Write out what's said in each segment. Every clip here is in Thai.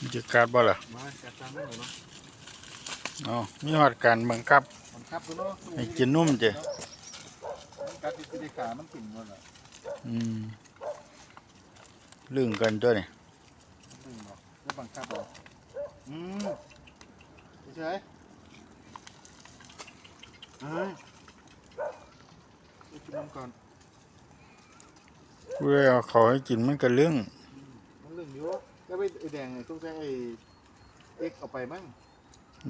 มีจะการบ่ล่ะมาจัดจานได้เลยเนาะอ๋อมีหอดการบังคับบังคับดูเนาะให้กินนุ่มจ้ะมันกัดที่ได้ขามันกินหมดอะอืมเรื่องกันตัวนี่มันดึงเนาะแล้วบังคับเอาอืมเฉยๆเฮ้ยไปกินนมก่อนผู้ใดเอาเขาให้กินมันก็เรื่องมันเรื่องอยู่แล้ว ไปไอ้แดงเนี่ยต้องใช้ไอ้เอ็กเอาไปมั้ง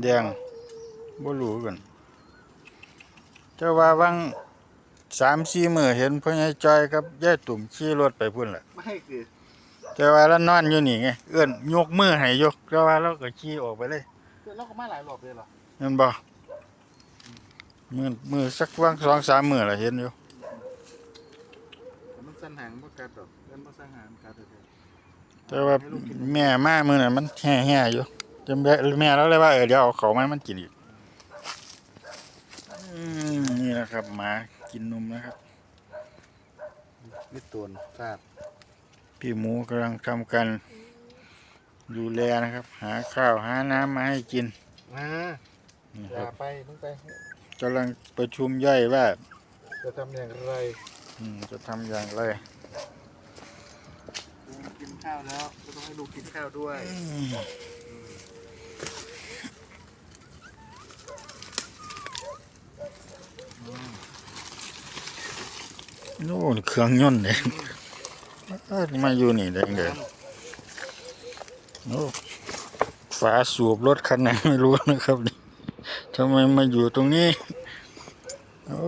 แดงบ่รู้กันเจ้าว่าวังสามสี่มื้อเห็นพ่อใหญ่จอยกับยายตุ่มขี่รถไปพุ่นล่ะไม่คือแต่ว่าเรานอนอยู่นี่ไงเอื้อนยกมือให้ยกแต่ว่าเราก็ขี่ออกไปเลยเราก็มาหลายรอบเลยเหรอเห็นบ่มือมือสักวังสองสามมื้อละเห็นอยู่แต่มันสั่นหางบ่กัดดอกเงินบ่สั่นหางกัดเด้อ แต่ว่าแม่มามื้อนั้นมันแห่ๆอยู่จำแม่แม่เราเลยว่าเออเดี๋ยวเอาเขามาให้มันกินอีกอืมนี่นะครับหมากินนมนะครับนี่ตัวทราบพี่หมูกำลังทำการดูแลนะครับ หาข้าวหาน้ำมาให้กินมานี่อครัย่าบไปมึงไปกำลังประชุมย่อยว่าจะทำอย่างไร อืมจะทำอย่างไรลุงกินข้ แล้วก็ต้องให้ลูกกินข้าวด้วยนู่นเครื่องยนต์เด็กมาอยู่นี่ได้กเด็กโอ้ฝาสูบรถคันไหนไม่รู้นะครับนี่ทำไมมาอยู่ตรงนี้โอ้